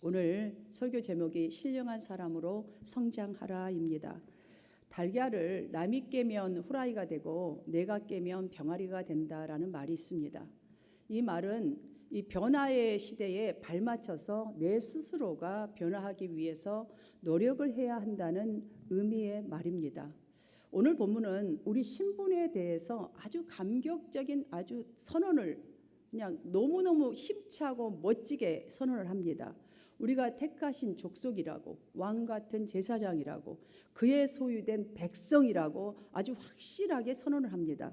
오늘 설교 제목이 신령한 사람으로 성장하라입니다. 달걀을 남이 깨면 후라이가 되고 내가 깨면 병아리가 된다라는 말이 있습니다. 이 말은 이 변화의 시대에 발맞춰서 내 스스로가 변화하기 위해서 노력을 해야 한다는 의미의 말입니다. 오늘 본문은 우리 신분에 대해서 아주 감격적인 아주 선언을 그냥 너무너무 힘차고 멋지게 선언을 합니다. 우리가 택하신 족속이라고 왕 같은 제사장이라고 그의 소유된 백성이라고 아주 확실하게 선언을 합니다.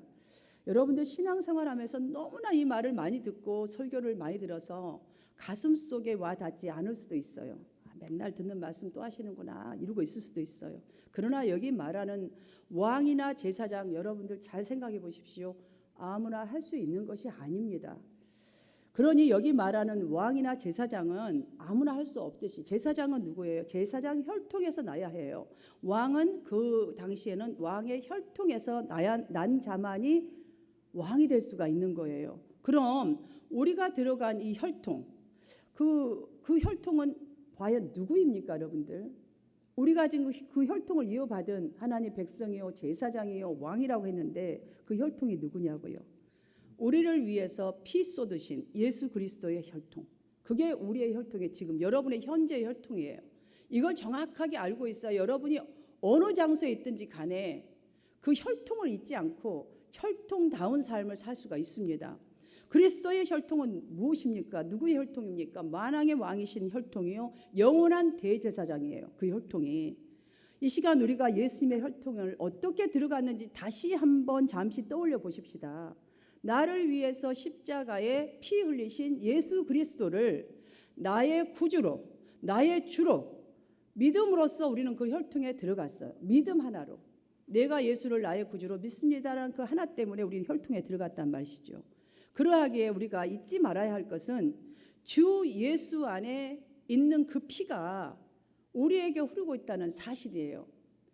여러분들 신앙생활하면서 너무나 이 말을 많이 듣고 설교를 많이 들어서 가슴 속에 와 닿지 않을 수도 있어요. 아, 맨날 듣는 말씀 또 하시는구나 이러고 있을 수도 있어요. 그러나 여기 말하는 왕이나 제사장 여러분들 잘 생각해 보십시오. 아무나 할 수 있는 것이 아닙니다. 그러니 여기 말하는 왕이나 제사장은 아무나 할 수 없듯이 제사장은 누구예요? 제사장 혈통에서 나야 해요. 왕은 그 당시에는 왕의 혈통에서 나야, 난 자만이 왕이 될 수가 있는 거예요. 그럼 우리가 들어간 이 혈통, 그, 그 혈통은 과연 누구입니까, 여러분들? 우리가 지금 그 혈통을 이어받은 하나님 백성이요, 제사장이요, 왕이라고 했는데 그 혈통이 누구냐고요? 우리를 위해서 피 쏟으신 예수 그리스도의 혈통. 그게 우리의 혈통이 지금 여러분의 현재 혈통이에요. 이걸 정확하게 알고 있어 여러분이 어느 장소에 있든지 간에 그 혈통을 잊지 않고 혈통다운 삶을 살 수가 있습니다. 그리스도의 혈통은 무엇입니까? 누구의 혈통입니까? 만왕의 왕이신 혈통이요. 영원한 대제사장이에요. 그 혈통이. 이 시간 우리가 예수님의 혈통을 어떻게 들어갔는지 다시 한번 잠시 떠올려 보십시다. 나를 위해서 십자가에 피 흘리신 예수 그리스도를 나의 구주로, 나의 주로 믿음으로써 우리는 그 혈통에 들어갔어요. 믿음 하나로. 내가 예수를 나의 구주로 믿습니다라는 그 하나 때문에 우리는 혈통에 들어갔단 말이죠. 그러하기에 우리가 잊지 말아야 할 것은 주 예수 안에 있는 그 피가 우리에게 흐르고 있다는 사실이에요.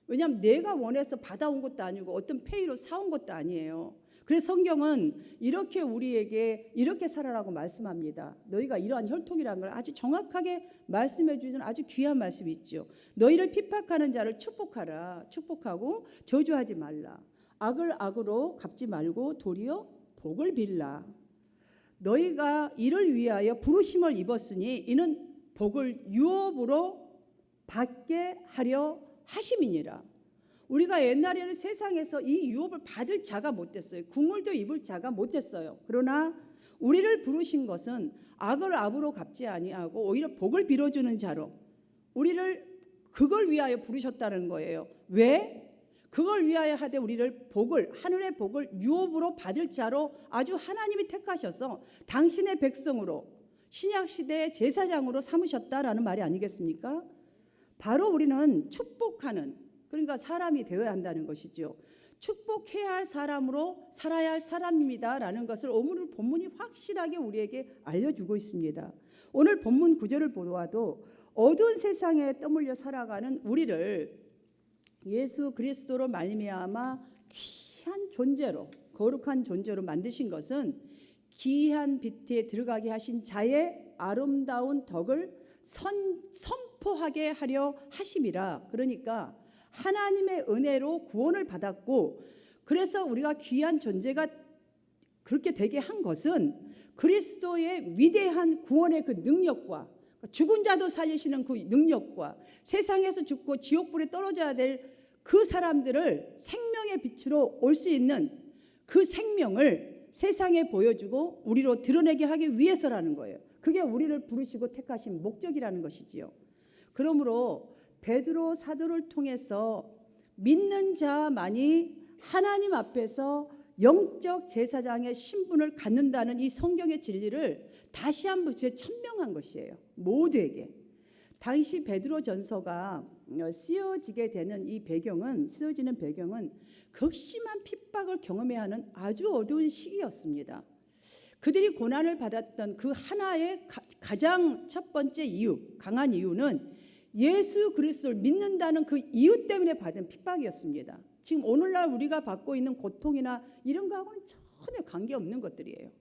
왜냐하면 내가 원해서 받아온 것도 아니고 어떤 페이로 사온 것도 아니에요. 그래서 성경은 이렇게 우리에게 이렇게 살아라고 말씀합니다. 너희가 이러한 혈통이라는 걸 아주 정확하게 말씀해 주는 아주 귀한 말씀이 있죠. 너희를 핍박하는 자를 축복하라. 축복하고 저주하지 말라. 악을 악으로 갚지 말고 도리어 복을 빌라. 너희가 이를 위하여 부르심을 입었으니 이는 복을 유업으로 받게 하려 하심이니라. 우리가 옛날에는 세상에서 이 유업을 받을 자가 못 됐어요. 국물도 입을 자가 못 됐어요. 그러나 우리를 부르신 것은 악을 악으로 갚지 아니하고 오히려 복을 빌어주는 자로 우리를 그걸 위하여 부르셨다는 거예요. 왜? 그걸 위하여 하되 우리를 복을 하늘의 복을 유업으로 받을 자로 아주 하나님이 택하셔서 당신의 백성으로 신약 시대의 제사장으로 삼으셨다라는 말이 아니겠습니까? 바로 우리는 축복하는 그러니까 사람이 되어야 한다는 것이죠. 축복해야 할 사람으로 살아야 할 사람입니다라는 것을 오늘 본문이 확실하게 우리에게 알려주고 있습니다. 오늘 본문 구절을 보아도 어두운 세상에 떠물려 살아가는 우리를 예수 그리스도로 말미암아 귀한 존재로 거룩한 존재로 만드신 것은 기이한 빛에 들어가게 하신 자의 아름다운 덕을 선, 선포하게 하려 하심이라. 그러니까 하나님의 은혜로 구원을 받았고 그래서 우리가 귀한 존재가 그렇게 되게 한 것은 그리스도의 위대한 구원의 그 능력과 죽은 자도 살리시는 그 능력과 세상에서 죽고 지옥불에 떨어져야 될 그 사람들을 생명의 빛으로 올 수 있는 그 생명을 세상에 보여주고 우리로 드러내게 하기 위해서라는 거예요. 그게 우리를 부르시고 택하신 목적이라는 것이지요. 그러므로 베드로 사도를 통해서 믿는 자만이 하나님 앞에서 영적 제사장의 신분을 갖는다는 이 성경의 진리를 다시 한번 재천명한 것이에요. 모두에게. 당시 베드로 전서가 쓰여지게 되는 이 배경은 쓰여지는 배경은 극심한 핍박을 경험해야 하는 아주 어두운 시기였습니다. 그들이 고난을 받았던 그 하나의 가장 첫 번째 이유, 강한 이유는 예수 그리스도를 믿는다는 그 이유 때문에 받은 핍박이었습니다. 지금 오늘날 우리가 받고 있는 고통이나 이런 거하고는 전혀 관계없는 것들이에요.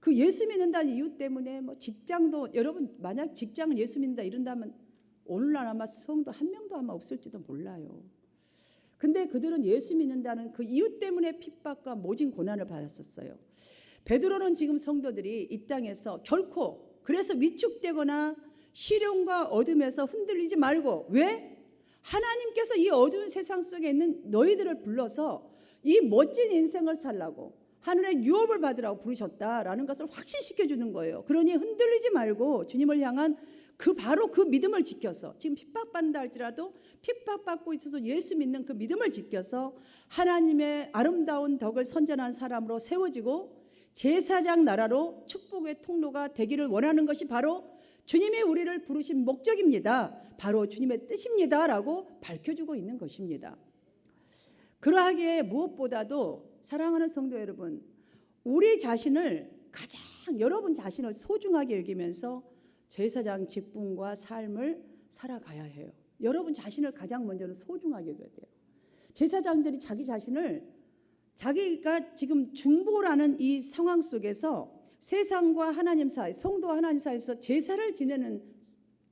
그 예수 믿는다는 이유 때문에 뭐 직장도 여러분 만약 직장을 예수 믿는다 이런다면 오늘날 아마 성도 한 명도 아마 없을지도 몰라요. 근데 그들은 예수 믿는다는 그 이유 때문에 핍박과 모진 고난을 받았었어요. 베드로는 지금 성도들이 이 땅에서 결코 그래서 위축되거나 시련과 어둠에서 흔들리지 말고 왜? 하나님께서 이 어두운 세상 속에 있는 너희들을 불러서 이 멋진 인생을 살라고 하늘의 유업을 받으라고 부르셨다라는 것을 확신시켜 주는 거예요. 그러니 흔들리지 말고 주님을 향한 그 바로 그 믿음을 지켜서 지금 핍박받는다 할지라도 핍박받고 있어서 예수 믿는 그 믿음을 지켜서 하나님의 아름다운 덕을 선전한 사람으로 세워지고 제사장 나라로 축복의 통로가 되기를 원하는 것이 바로 주님이 우리를 부르신 목적입니다. 바로 주님의 뜻입니다 라고 밝혀주고 있는 것입니다. 그러하기에 무엇보다도 사랑하는 성도 여러분, 우리 자신을 가장 여러분 자신을 소중하게 여기면서 제사장 직분과 삶을 살아가야 해요. 여러분 자신을 가장 먼저는 소중하게 여겨야 돼요. 제사장들이 자기 자신을 자기가 지금 중보라는 이 상황 속에서 세상과 하나님 사이, 성도와 하나님 사이에서 제사를 지내는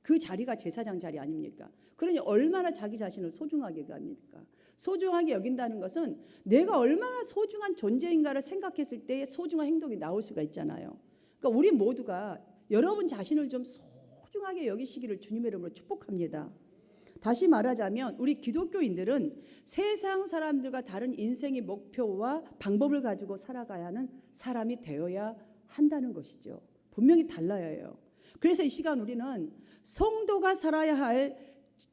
그 자리가 제사장 자리 아닙니까? 그러니 얼마나 자기 자신을 소중하게 여깁니까? 소중하게 여긴다는 것은 내가 얼마나 소중한 존재인가를 생각했을 때 소중한 행동이 나올 수가 있잖아요. 그러니까 우리 모두가 여러분 자신을 좀 소중하게 여기시기를 주님의 이름으로 축복합니다. 다시 말하자면 우리 기독교인들은 세상 사람들과 다른 인생의 목표와 방법을 가지고 살아가야 하는 사람이 되어야 한다는 것이죠. 분명히 달라야 해요. 그래서 이 시간 우리는 성도가 살아야 할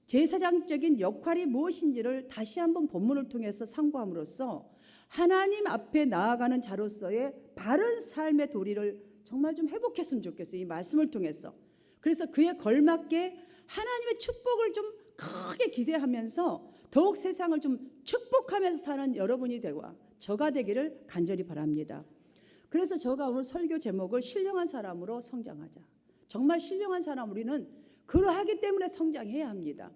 제사장적인 역할이 무엇인지를 다시 한번 본문을 통해서 상고함으로써 하나님 앞에 나아가는 자로서의 바른 삶의 도리를 정말 좀 회복했으면 좋겠어요. 이 말씀을 통해서. 그래서 그에 걸맞게 하나님의 축복을 좀 크게 기대하면서 더욱 세상을 좀 축복하면서 사는 여러분이 되고 저가 되기를 간절히 바랍니다. 그래서 저가 오늘 설교 제목을 신령한 사람으로 성장하자. 정말 신령한 사람 우리는 그러하기 때문에 성장해야 합니다.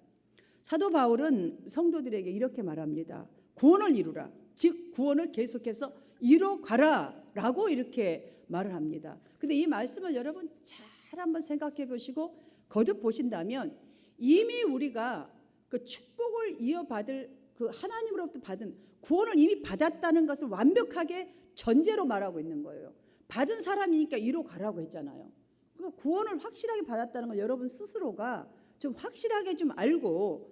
사도 바울은 성도들에게 이렇게 말합니다. 구원을 이루라. 즉 구원을 계속해서 이뤄 가라라고 이렇게 말을 합니다. 근데 이 말씀을 여러분 잘 한번 생각해 보시고 거듭 보신다면 이미 우리가 그 축복을 이어받을 그 하나님으로부터 받은 구원을 이미 받았다는 것을 완벽하게 전제로 말하고 있는 거예요. 받은 사람이니까 이로 가라고 했잖아요. 그 구원을 확실하게 받았다는 걸 여러분 스스로가 좀 확실하게 좀 알고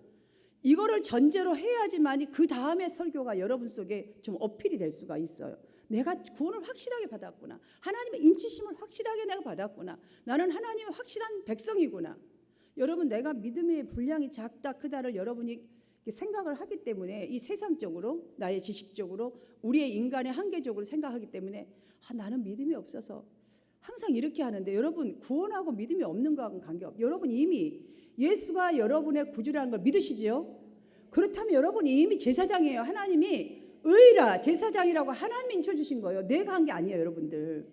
이거를 전제로 해야지만이 그 다음에 설교가 여러분 속에 좀 어필이 될 수가 있어요. 내가 구원을 확실하게 받았구나. 하나님의 인치심을 확실하게 내가 받았구나. 나는 하나님의 확실한 백성이구나. 여러분 내가 믿음의 분량이 작다 크다를 여러분이 생각을 하기 때문에 이 세상적으로 나의 지식적으로 우리의 인간의 한계적으로 생각하기 때문에 아, 나는 믿음이 없어서 항상 이렇게 하는데 여러분 구원하고 믿음이 없는 거하고는 관계없. 여러분 이미 예수가 여러분의 구주라는 걸 믿으시지요? 그렇다면 여러분이 이미 제사장이에요. 하나님이 의라 제사장이라고 하나님이 인쳐주신 거예요. 내가 한 게 아니에요, 여러분들.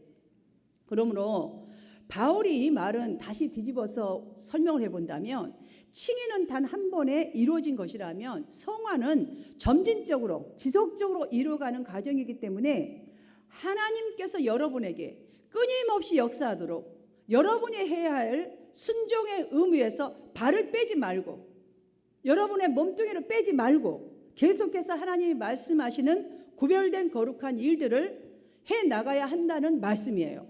그러므로 바울이 이 말은 다시 뒤집어서 설명을 해본다면 칭의는 단 한 번에 이루어진 것이라면 성화는 점진적으로 지속적으로 이루어가는 과정이기 때문에 하나님께서 여러분에게 끊임없이 역사하도록 여러분이 해야 할 순종의 의무에서 발을 빼지 말고 여러분의 몸뚱이를 빼지 말고 계속해서 하나님이 말씀하시는 구별된 거룩한 일들을 해 나가야 한다는 말씀이에요.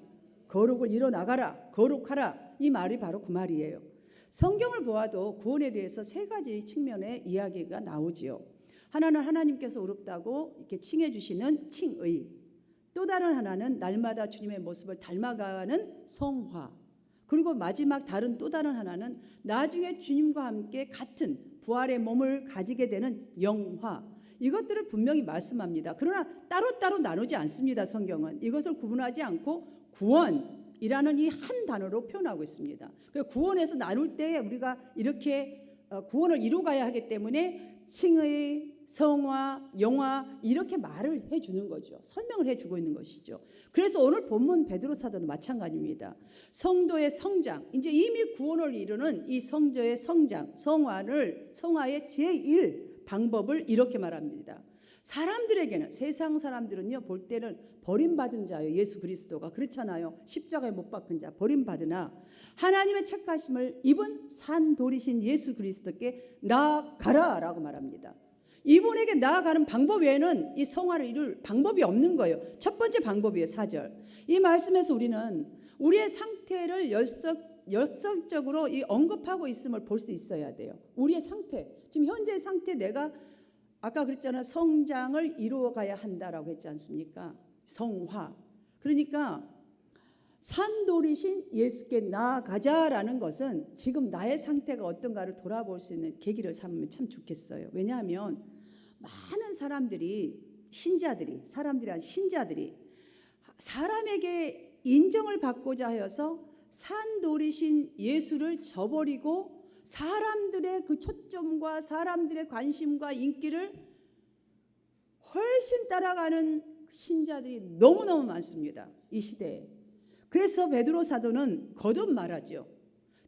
거룩을 이뤄 나가라. 거룩하라. 이 말이 바로 그 말이에요. 성경을 보아도 구원에 대해서 세 가지 측면의 이야기가 나오지요. 하나는 하나님께서 어렵다고 이렇게 칭해 주시는 칭의. 또 다른 하나는 날마다 주님의 모습을 닮아가는 성화. 그리고 마지막 다른 또 다른 하나는 나중에 주님과 함께 같은 부활의 몸을 가지게 되는 영화. 이것들을 분명히 말씀합니다. 그러나 따로따로 나누지 않습니다. 성경은 이것을 구분하지 않고 구원 이라는 이 한 단어로 표현하고 있습니다. 그 구원에서 나눌 때 우리가 이렇게 어, 구원을 이루어가야 하기 때문에 칭의, 성화, 영화 이렇게 말을 해주는 거죠. 설명을 해주고 있는 것이죠. 그래서 오늘 본문 베드로 사도는 마찬가지입니다. 성도의 성장, 이제 이미 구원을 이루는 이 성저의 성장, 성화를 성화의 제1 방법을 이렇게 말합니다. 사람들에게는 세상 사람들은요 볼 때는 버림받은 자요 예수 그리스도가 그렇잖아요 십자가에 못 박힌 자 버림받으나 하나님의 책하심을 입은 산돌이신 예수 그리스도께 나아가라라고 말합니다. 이분에게 나아가는 방법 외에는 이 성화를 이룰 방법이 없는 거예요. 첫 번째 방법이에요. 4절. 이 말씀에서 우리는 우리의 상태를 열적, 열성적으로 이 언급하고 있음을 볼 수 있어야 돼요. 우리의 상태. 지금 현재 상태 내가 아까 그랬잖아. 성장을 이루어 가야 한다라고 했지 않습니까? 성화. 그러니까 산돌이신 예수께 나아가자라는 것은 지금 나의 상태가 어떤가를 돌아볼 수 있는 계기를 삼으면 참 좋겠어요. 왜냐하면 많은 사람들이 신자들이 사람들이 아닌 신자들이 사람에게 인정을 받고자 하여서 산돌이신 예수를 저버리고 사람들의 그 초점과 사람들의 관심과 인기를 훨씬 따라가는 신자들이 너무너무 많습니다. 이 시대에. 그래서 베드로 사도는 거듭 말하죠.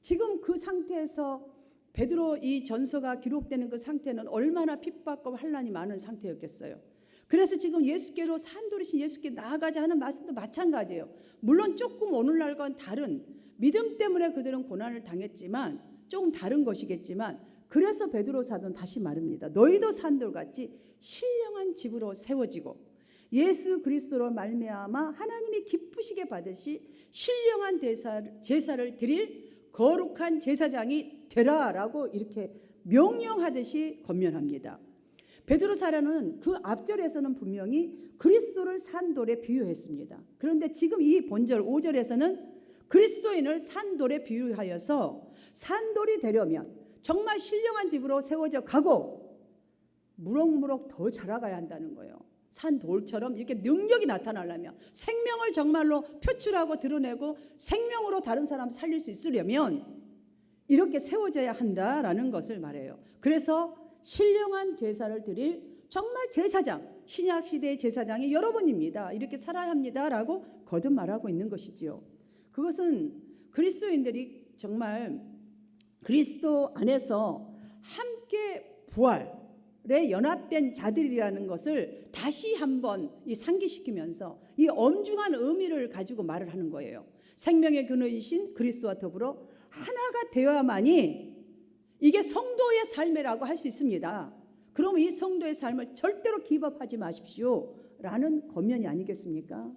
지금 그 상태에서 베드로 이 전서가 기록되는 그 상태는 얼마나 핍박과 환란이 많은 상태였겠어요. 그래서 지금 예수께로 산돌이신 예수께 나아가자 하는 말씀도 마찬가지예요. 물론 조금 오늘날과는 다른 믿음 때문에 그들은 고난을 당했지만 조금 다른 것이겠지만 그래서 베드로 사도는 다시 말합니다. 너희도 산돌같이 신령한 집으로 세워지고 예수 그리스도로 말미암아 하나님이 기쁘시게 받으시 신령한 대사를, 제사를 드릴 거룩한 제사장이 되라라고 이렇게 명령하듯이 권면합니다. 베드로 사라는 그 앞절에서는 분명히 그리스도를 산돌에 비유했습니다. 그런데 지금 이 본절 5절에서는 그리스도인을 산돌에 비유하여서 산돌이 되려면 정말 신령한 집으로 세워져 가고 무럭무럭 더 자라가야 한다는 거예요. 산돌처럼 이렇게 능력이 나타나려면 생명을 정말로 표출하고 드러내고 생명으로 다른 사람 살릴 수 있으려면 이렇게 세워져야 한다라는 것을 말해요. 그래서 신령한 제사를 드릴 정말 제사장, 신약 시대의 제사장이 여러분입니다. 이렇게 살아야 합니다라고 거듭 말하고 있는 것이지요. 그것은 그리스도인들이 정말 그리스도 안에서 함께 부활에 연합된 자들이라는 것을 다시 한번 이 상기시키면서 이 엄중한 의미를 가지고 말을 하는 거예요. 생명의 근원이신 그리스도와 더불어 하나가 되어야만이 이게 성도의 삶이라고 할 수 있습니다. 그러면 이 성도의 삶을 절대로 기법하지 마십시오. 라는 권면이 아니겠습니까?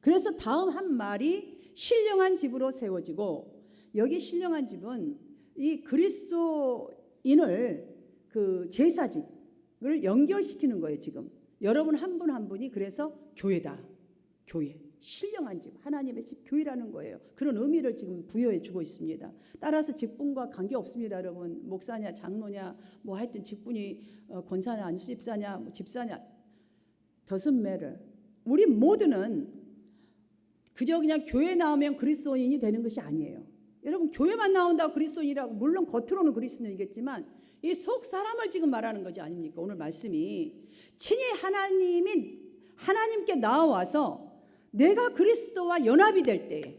그래서 다음 한 말이 신령한 집으로 세워지고 여기 신령한 집은 이 그리스도인을 그 제사직을 연결시키는 거예요, 지금. 여러분 한분한 분이 그래서 교회다. 교회. 신령한 집, 하나님의 집, 교회라는 거예요. 그런 의미를 지금 부여해 주고 있습니다. 따라서 직분과 관계 없습니다, 여러분. 목사냐, 장로냐, 뭐 하여튼 직분이 어, 권사냐, 안수집사냐, 뭐 집사냐, matter. 우리 모두는 그저 그냥 교회 나오면 그리스도인이 되는 것이 아니에요. 여러분 교회만 나온다고 그리스도인이라고 물론 겉으로는 그리스도인이겠지만 이 속 사람을 지금 말하는 거지 아닙니까? 오늘 말씀이 친히 하나님이 하나님께 나와서 내가 그리스도와 연합이 될 때에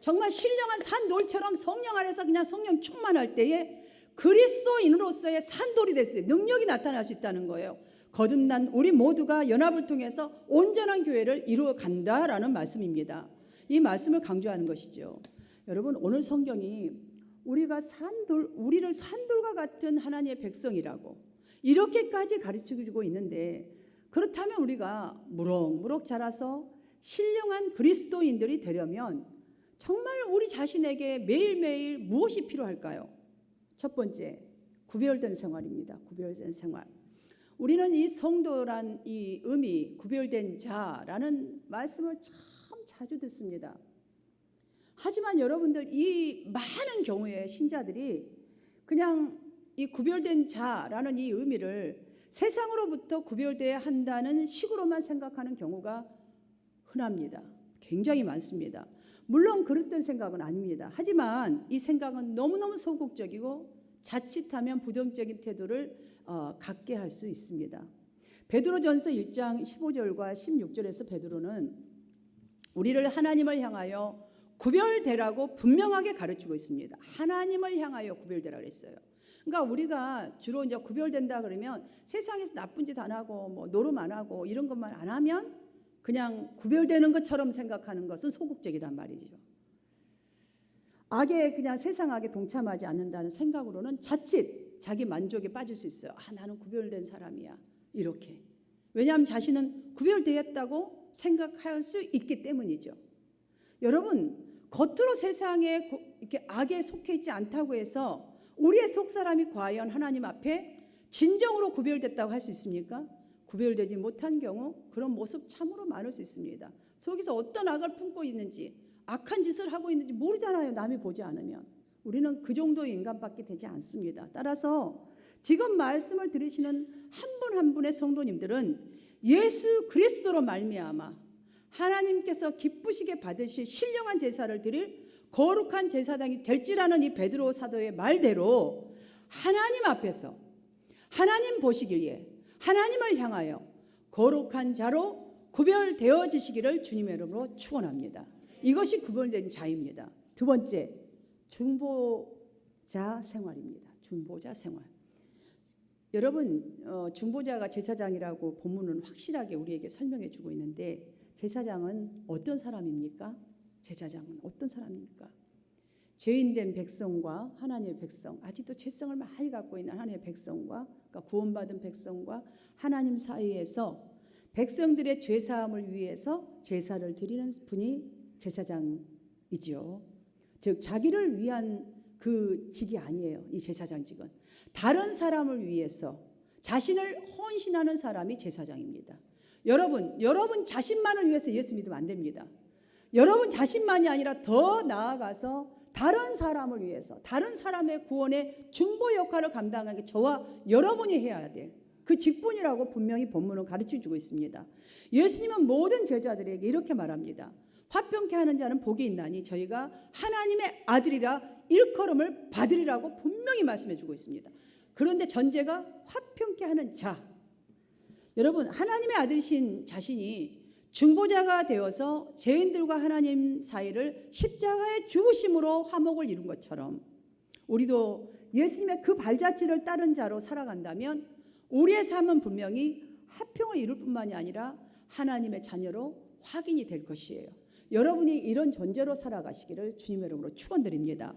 정말 신령한 산돌처럼 성령 안에서 그냥 성령 충만할 때에 그리스도인으로서의 산돌이 됐어요. 능력이 나타날 수 있다는 거예요. 거듭난 우리 모두가 연합을 통해서 온전한 교회를 이루어 간다라는 말씀입니다. 이 말씀을 강조하는 것이죠. 여러분 오늘 성경이 우리가 산돌 우리를 산돌과 같은 하나님의 백성이라고 이렇게까지 가르치고 있는데 그렇다면 우리가 무럭무럭 자라서 신령한 그리스도인들이 되려면 정말 우리 자신에게 매일매일 무엇이 필요할까요? 첫 번째, 구별된 생활입니다. 구별된 생활. 우리는 이 성도란 이 의미, 구별된 자라는 말씀을 참 자주 듣습니다. 하지만 여러분들 이 많은 경우에 신자들이 그냥 이 구별된 자라는 이 의미를 세상으로부터 구별돼야 한다는 식으로만 생각하는 경우가 흔합니다. 굉장히 많습니다. 물론 그릇된 생각은 아닙니다. 하지만 이 생각은 너무너무 소극적이고 자칫하면 부정적인 태도를 어, 갖게 할 수 있습니다. 베드로전서 1장 15절과 16절에서 베드로는 우리를 하나님을 향하여 구별되라고 분명하게 가르치고 있습니다. 하나님을 향하여 구별되라 그랬어요. 그러니까 우리가 주로 이제 구별된다 그러면 세상에서 나쁜 짓 안 하고 뭐 노름 안 하고 이런 것만 안 하면 그냥 구별되는 것처럼 생각하는 것은 소극적이란 말이죠. 악에 그냥 세상 악에 동참하지 않는다는 생각으로는 자칫 자기 만족에 빠질 수 있어요. 아 나는 구별된 사람이야 이렇게. 왜냐하면 자신은 구별되었다고 생각할 수 있기 때문이죠. 여러분 겉으로 세상에 고- 이렇게 악에 속해 있지 않다고 해서 우리의 속 사람이 과연 하나님 앞에 진정으로 구별됐다고 할 수 있습니까? 구별되지 못한 경우 그런 모습 참으로 많을 수 있습니다. 속에서 어떤 악을 품고 있는지 악한 짓을 하고 있는지 모르잖아요. 남이 보지 않으면 우리는 그 정도의 인간밖에 되지 않습니다. 따라서 지금 말씀을 들으시는 한 분한 분의 성도님들은 예수 그리스도로 말미암아 하나님께서 기쁘시게 받으실 신령한 제사를 드릴 거룩한 제사장이 될지라는 이 베드로 사도의 말대로 하나님 앞에서 하나님 보시기에 하나님을 향하여 거룩한 자로 구별되어지시기를 주님의 이름으로 축원합니다. 이것이 구별된 자입니다. 두 번째 중보자 생활입니다. 중보자 생활. 여러분 어, 중보자가 제사장이라고 본문은 확실하게 우리에게 설명해 주고 있는데 제사장은 어떤 사람입니까? 제사장은 어떤 사람입니까? 죄인된 백성과 하나님의 백성, 아직도 죄성을 많이 갖고 있는 하나님의 백성과 그러니까 구원받은 백성과 하나님 사이에서 백성들의 죄 사함을 위해서 제사를 드리는 분이 제사장이지요. 즉 자기를 위한 그 직이 아니에요. 이 제사장직은 다른 사람을 위해서 자신을 헌신하는 사람이 제사장입니다. 여러분, 여러분 자신만을 위해서 예수 믿으면 안 됩니다. 여러분 자신만이 아니라 더 나아가서 다른 사람을 위해서 다른 사람의 구원의 중보 역할을 감당하는 게 저와 여러분이 해야 돼. 그 직분이라고 분명히 본문은 가르쳐 주고 있습니다. 예수님은 모든 제자들에게 이렇게 말합니다. 화평케 하는 자는 복이 있나니 저희가 하나님의 아들이라 일컬음을 받으리라고 분명히 말씀해 주고 있습니다. 그런데 전제가 화평케 하는 자. 여러분 하나님의 아들이신 자신이 중보자가 되어서 죄인들과 하나님 사이를 십자가의 죽으심으로 화목을 이룬 것처럼 우리도 예수님의 그 발자취를 따른 자로 살아간다면 우리의 삶은 분명히 화평을 이룰 뿐만이 아니라 하나님의 자녀로 확인이 될 것이에요. 여러분이 이런 존재로 살아가시기를 주님의 이름으로 축원드립니다.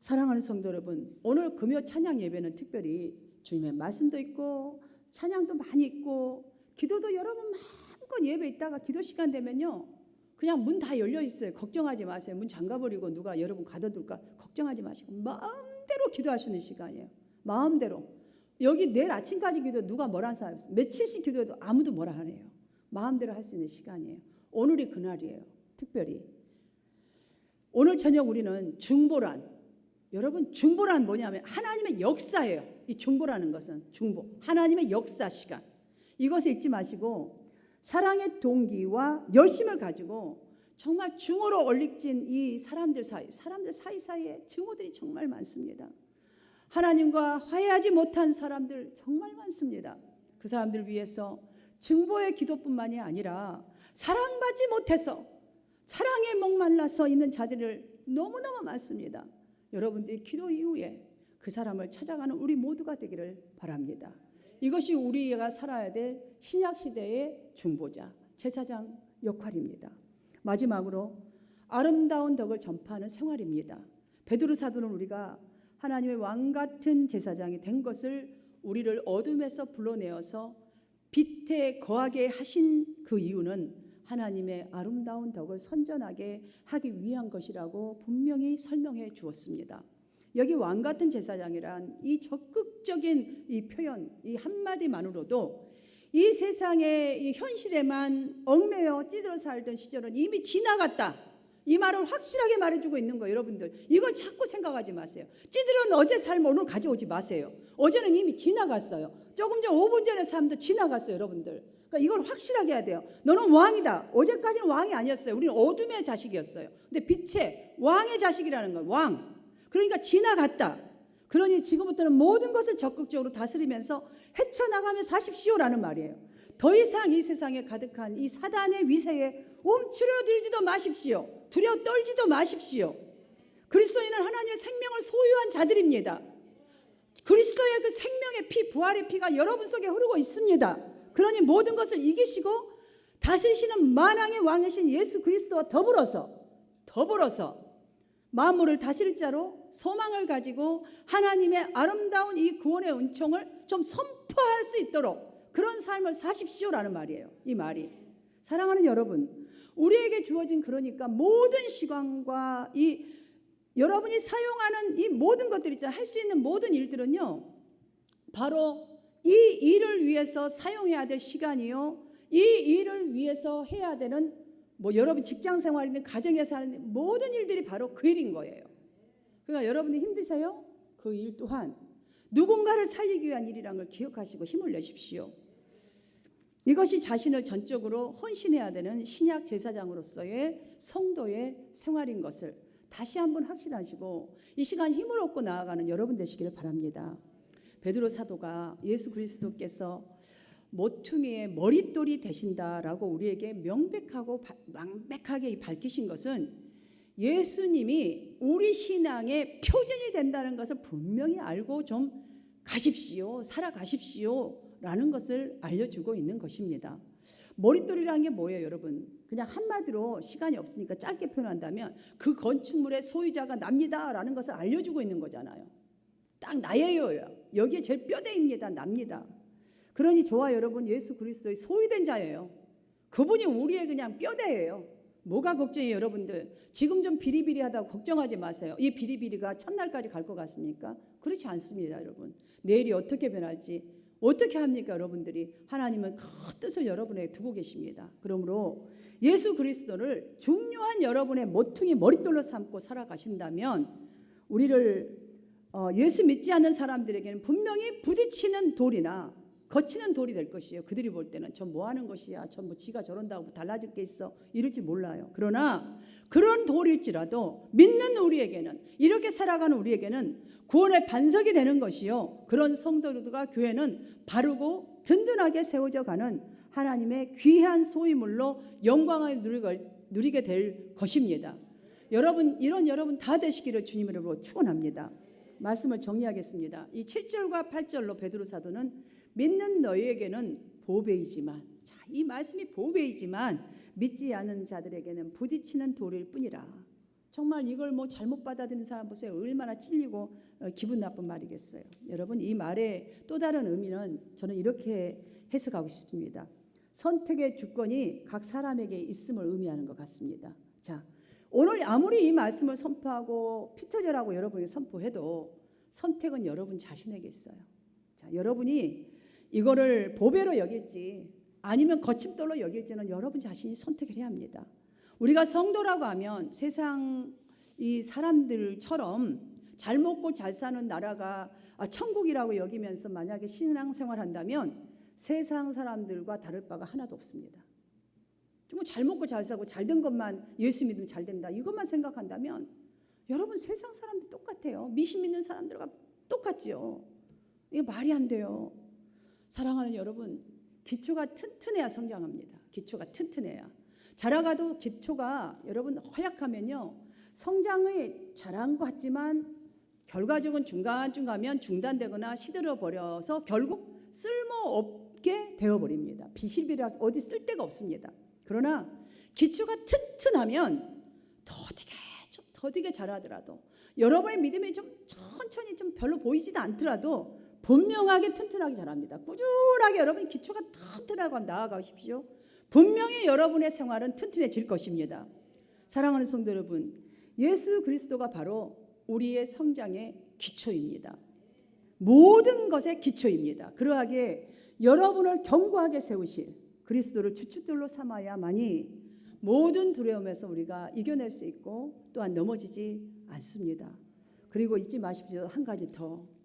사랑하는 성도 여러분, 오늘 금요 찬양 예배는 특별히 주님의 말씀도 있고 찬양도 많이 있고 기도도 여러분 마음껏 예배 있다가 기도 시간 되면요. 그냥 문 다 열려 있어요. 걱정하지 마세요. 문 잠가버리고 누가 여러분 가둬둘까 걱정하지 마시고 마음대로 기도하시는 시간이에요. 마음대로. 여기 내일 아침까지 기도 누가 뭐라 사람 없어요. 며칠씩 기도해도 아무도 뭐라 안 해요. 마음대로 할 수 있는 시간이에요. 오늘이 그날이에요. 특별히. 오늘 저녁 우리는 중보란 여러분 중보란 뭐냐면 하나님의 역사예요. 이 중보라는 것은 중보. 하나님의 역사 시간. 이것을 잊지 마시고 사랑의 동기와 열심을 가지고 정말 중호로 얼릭진 이 사람들 사이, 사람들 사이사이에 증오들이 정말 많습니다. 하나님과 화해하지 못한 사람들 정말 많습니다. 그 사람들 위해서 중보의 기도뿐만이 아니라 사랑받지 못해서 사랑에 목말라서 있는 자들을 너무너무 많습니다. 여러분들이 기도 이후에 그 사람을 찾아가는 우리 모두가 되기를 바랍니다. 이것이 우리가 살아야 될 신약 시대의 중보자, 제사장 역할입니다. 마지막으로 아름다운 덕을 전파하는 생활입니다. 베드로 사도는 우리가 하나님의 왕 같은 제사장이 된 것을 우리를 어둠에서 불러내어서 빛에 거하게 하신 그 이유는 하나님의 아름다운 덕을 선전하게 하기 위한 것이라고 분명히 설명해 주었습니다. 여기 왕 같은 제사장이란 이 적극적인 이 표현, 이 한마디만으로도 이 세상의 이 현실에만 얽매여 찌들어 살던 시절은 이미 지나갔다. 이 말을 확실하게 말해주고 있는 거예요, 여러분들. 이걸 자꾸 생각하지 마세요. 찌들은 어제 삶 오늘 가져오지 마세요. 어제는 이미 지나갔어요. 조금 전 5분 전의 삶도 지나갔어요, 여러분들. 그러니까 이걸 확실하게 해야 돼요. 너는 왕이다. 어제까지는 왕이 아니었어요. 우리는 어둠의 자식이었어요. 근데 빛의 왕의 자식이라는 건 왕. 그러니까 지나갔다. 그러니 지금부터는 모든 것을 적극적으로 다스리면서 헤쳐나가며 사십시오라는 말이에요. 더 이상 이 세상에 가득한 이 사단의 위세에 움츠러들지도 마십시오. 두려워 떨지도 마십시오. 그리스도인은 하나님의 생명을 소유한 자들입니다. 그리스도의 그 생명의 피, 부활의 피가 여러분 속에 흐르고 있습니다. 그러니 모든 것을 이기시고 다스리시는 만왕의 왕이신 예수 그리스도와 더불어서 더불어서 만물을 다스릴 자로 소망을 가지고 하나님의 아름다운 이 구원의 은총을 좀 선포할 수 있도록 그런 삶을 사십시오라는 말이에요. 이 말이. 사랑하는 여러분, 우리에게 주어진 그러니까 모든 시간과 이 여러분이 사용하는 이 모든 것들 있잖아요. 할 수 있는 모든 일들은요. 바로 이 일을 위해서 사용해야 될 시간이요. 이 일을 위해서 해야 되는 뭐 여러분 직장 생활이든 가정에서 하는 모든 일들이 바로 그 일인 거예요. 그러니까 여러분이 힘드세요? 그 일 또한 누군가를 살리기 위한 일이란 걸 기억하시고 힘을 내십시오. 이것이 자신을 전적으로 헌신해야 되는 신약 제사장으로서의 성도의 생활인 것을 다시 한번 확신하시고 이 시간 힘을 얻고 나아가는 여러분 되시기를 바랍니다. 베드로 사도가 예수 그리스도께서 모퉁이의 머릿돌이 되신다라고 우리에게 명백하고 명백하게 밝히신 것은 예수님이 우리 신앙의 표준이 된다는 것을 분명히 알고 좀 가십시오. 살아가십시오 라는 것을 알려주고 있는 것입니다. 머릿돌이라는 게 뭐예요, 여러분? 그냥 한마디로 시간이 없으니까 짧게 표현한다면 그 건축물의 소유자가 납니다라는 것을 알려주고 있는 거잖아요. 딱 나예요. 여기에 제일 뼈대입니다. 납니다. 그러니 저와 여러분 예수 그리스도의 소유된 자예요. 그분이 우리의 그냥 뼈대예요. 뭐가 걱정이에요, 여러분들? 지금 좀 비리비리하다고 걱정하지 마세요. 이 비리비리가 첫날까지 갈 것 같습니까? 그렇지 않습니다, 여러분. 내일이 어떻게 변할지 어떻게 합니까, 여러분들이? 하나님은 그 뜻을 여러분에게 두고 계십니다. 그러므로 예수 그리스도를 중요한 여러분의 모퉁이 머릿돌로 삼고 살아가신다면 우리를 어, 예수 믿지 않는 사람들에게는 분명히 부딪히는 돌이나 거치는 돌이 될 것이에요. 그들이 볼 때는 저뭐 하는 것이야. 전뭐 지가 저런다고 달라질 게 있어. 이럴지 몰라요. 그러나 그런 돌일지라도 믿는 우리에게는 이렇게 살아가는 우리에게는 구원의 반석이 되는 것이요. 그런 성도들과 교회는 바르고 든든하게 세워져 가는 하나님의 귀한 소유물로 영광을 누리게 될 것입니다. 여러분 이런 여러분 다 되시기를 주님으로 축원합니다. 말씀을 정리하겠습니다. 이 7절과 8절로 베드로 사도는 믿는 너희에게는 보배이지만 자, 이 말씀이 보배이지만 믿지 않은 자들에게는 부딪히는 돌일 뿐이라. 정말 이걸 뭐 잘못 받아들인 사람 보세요. 얼마나 찔리고 어, 기분 나쁜 말이겠어요. 여러분 이 말의 또 다른 의미는 저는 이렇게 해석하고 싶습니다. 선택의 주권이 각 사람에게 있음을 의미하는 것 같습니다. 자, 오늘 아무리 이 말씀을 선포하고 피터절하고 여러분이 선포해도 선택은 여러분 자신에게 있어요. 자, 여러분이 이거를 보배로 여길지 아니면 거침돌로 여길지는 여러분 자신이 선택을 해야 합니다. 우리가 성도라고 하면 세상 이 사람들처럼 잘 먹고 잘 사는 나라가 아, 천국이라고 여기면서 만약에 신앙생활 한다면 세상 사람들과 다를 바가 하나도 없습니다. 정말 잘 먹고 잘 사고 잘 된 것만 예수 믿으면 잘 된다. 이것만 생각한다면 여러분 세상 사람들 똑같아요. 미신 믿는 사람들과 똑같죠. 이게 말이 안 돼요. 사랑하는 여러분, 기초가 튼튼해야 성장합니다. 기초가 튼튼해야. 자라가도 기초가 여러분 허약하면요. 성장이 잘한 것 같지만 결과적은 중간중 가면 중단되거나 시들어 버려서 결국 쓸모없게 되어 버립니다. 비실비라서 어디 쓸 데가 없습니다. 그러나 기초가 튼튼하면 더디게 좀 더디게 자라더라도 여러분의 믿음이 좀 천천히 좀 별로 보이지도 않더라도 분명하게 튼튼하게 자랍니다. 꾸준하게 여러분 기초가 튼튼하고 나아가십시오. 분명히 여러분의 생활은 튼튼해질 것입니다. 사랑하는 성도 여러분, 예수 그리스도가 바로 우리의 성장의 기초입니다. 모든 것의 기초입니다. 그러하게 여러분을 견고하게 세우실 그리스도를 주춧돌로 삼아야만이 모든 두려움에서 우리가 이겨낼 수 있고 또한 넘어지지 않습니다. 그리고 잊지 마십시오. 한 가지 더.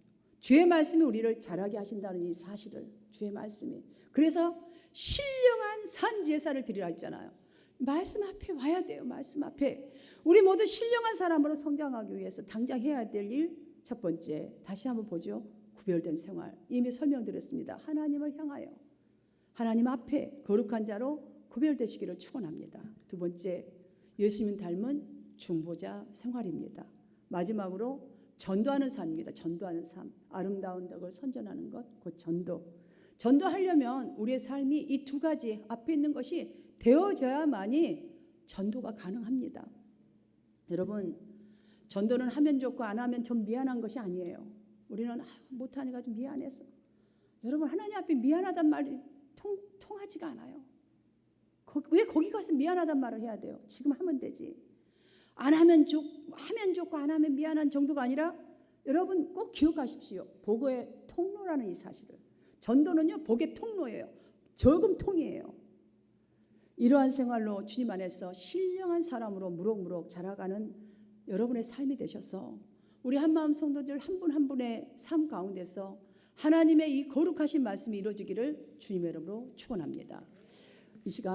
주의 말씀이 우리를 자라게 하신다는 이 사실을 주의 말씀이. 그래서 신령한 산 제사를 드리라 했잖아요. 말씀 앞에 와야 돼요. 말씀 앞에. 우리 모두 신령한 사람으로 성장하기 위해서 당장 해야 될 일 첫 번째 다시 한번 보죠. 구별된 생활. 이미 설명드렸습니다. 하나님을 향하여 하나님 앞에 거룩한 자로 구별되시기를 축원합니다. 두 번째 예수님 닮은 중보자 생활입니다. 마지막으로 전도하는 삶입니다. 전도하는 삶. 아름다운 덕을 선전하는 것, 곧 전도. 전도하려면 우리의 삶이 이 두 가지 앞에 있는 것이 되어져야만이 전도가 가능합니다. 여러분, 전도는 하면 좋고 안 하면 좀 미안한 것이 아니에요. 우리는 아, 못하니까 좀 미안해서. 여러분, 하나님 앞에 미안하단 말이 통, 통하지가 않아요. 거, 왜 거기 가서 미안하단 말을 해야 돼요? 지금 하면 되지. 안 하면 좋, 하면 좋고 안 하면 미안한 정도가 아니라 여러분 꼭 기억하십시오. 복의 통로라는 이 사실을. 전도는요, 복의 통로예요. 저금통이에요. 이러한 생활로 주님 안에서 신령한 사람으로 무럭무럭 자라가는 여러분의 삶이 되셔서 우리 한마음 성도들 한 분한 분의 삶 가운데서 하나님의 이 거룩하신 말씀이 이루어지기를 주님의 이름으로 축원합니다. 이 시간